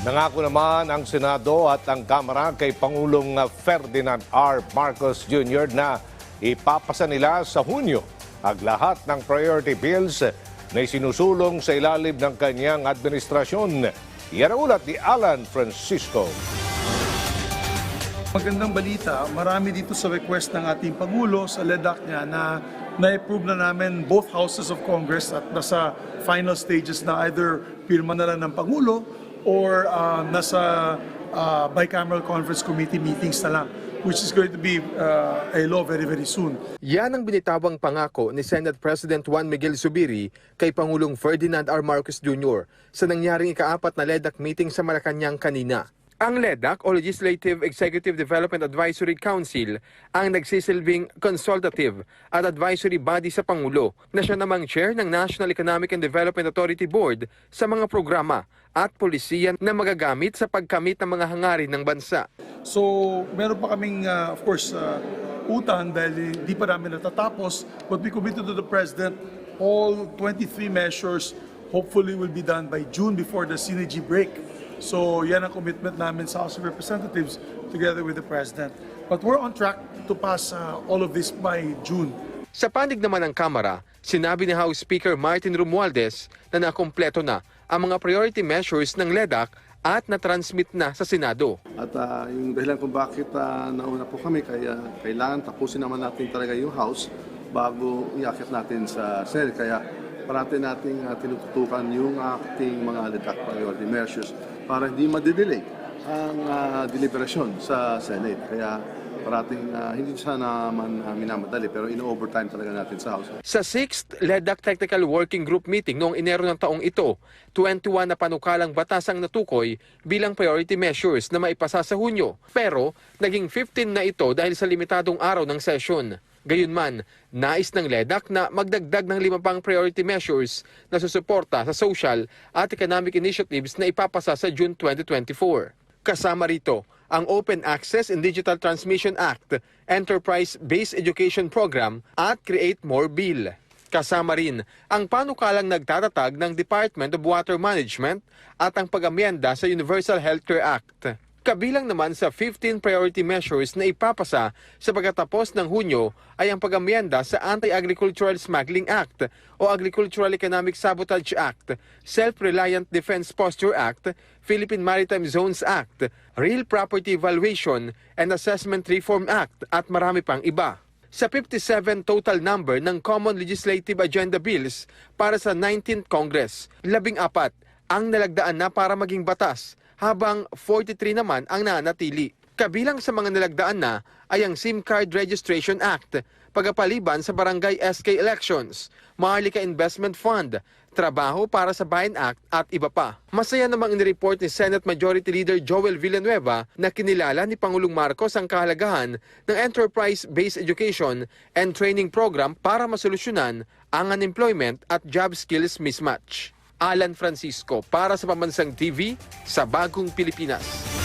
Nangako naman ang Senado at ang Kamara kay Pangulong Ferdinand R. Marcos Jr. na ipapasa nila sa Hunyo ang lahat ng priority bills na sinusulong sa ilalim ng kanyang administrasyon. Yan ang ulat ni Alan Francisco. Magandang balita, marami dito sa request ng ating Pangulo sa LEDAC niya na na-approve na namin both houses of Congress at nasa final stages na either pirma na lang ng Pangulo or uh, nasa uh, bicameral conference committee meetings na lang which is going to be uh, a law very very soon. Yan ang binitawang pangako ni Senate President Juan Miguel Zubiri kay Pangulong Ferdinand R. Marcos Jr. sa nangyaring ikaapat na LEDAC meeting sa Malacanang kanina. Ang LEDAC o Legislative Executive Development Advisory Council ang nagsisilbing consultative at advisory body sa Pangulo na siya namang chair ng National Economic and Development Authority Board sa mga programa at polisiyan na magagamit sa pagkamit ng mga hangarin ng bansa. So, meron pa kaming, uh, of course, uh, utang dahil hindi pa namin natatapos. But we committed to the President, all 23 measures hopefully will be done by June before the synergy break. So, yan ang commitment namin sa House of Representatives together with the President. But we're on track to pass uh, all of this by June. Sa panig naman ng Kamara, sinabi ni House Speaker Martin Romualdez na nakumpleto na ang mga priority measures ng LEDAC at na-transmit na sa Senado. At ah, yung dahilan kung bakit ah, nauna po kami, kaya kailangan tapusin naman natin talaga yung House bago iakit natin sa Senate. Kaya parati nating ah, tinututukan yung ating mga ledak priority measures para hindi madidelay ang ah, deliberasyon sa Senate. Kaya parating ah, hindi sana man ah, minamadali pero in-overtime talaga natin sa House. Sa 6th LEDAC Technical Working Group meeting noong Enero ng taong ito, 21 na panukalang batas ang natukoy bilang priority measures na maipasa sa Hunyo. Pero naging 15 na ito dahil sa limitadong araw ng session. Gayunman, nais ng LEDAC na magdagdag ng lima pang priority measures na susuporta sa social at economic initiatives na ipapasa sa June 2024. Kasama rito ang Open Access and Digital Transmission Act, Enterprise-Based Education Program at Create More Bill. Kasama rin ang panukalang nagtatatag ng Department of Water Management at ang pag-amyenda sa Universal Healthcare Act. Kabilang naman sa 15 priority measures na ipapasa sa pagkatapos ng Hunyo ay ang pag-amyenda sa Anti-Agricultural Smuggling Act o Agricultural Economic Sabotage Act, Self-Reliant Defense Posture Act, Philippine Maritime Zones Act, Real Property Valuation and Assessment Reform Act at marami pang iba. Sa 57 total number ng Common Legislative Agenda Bills para sa 19th Congress, labing apat ang nalagdaan na para maging batas habang 43 naman ang nanatili. Kabilang sa mga nalagdaan na ay ang SIM Card Registration Act, pagpapaliban sa Barangay SK Elections, Maharlika Investment Fund, Trabaho para sa Bayan Act at iba pa. Masaya namang inireport ni Senate Majority Leader Joel Villanueva na kinilala ni Pangulong Marcos ang kahalagahan ng Enterprise-Based Education and Training Program para masolusyonan ang unemployment at job skills mismatch. Alan Francisco para sa Pambansang TV sa Bagong Pilipinas.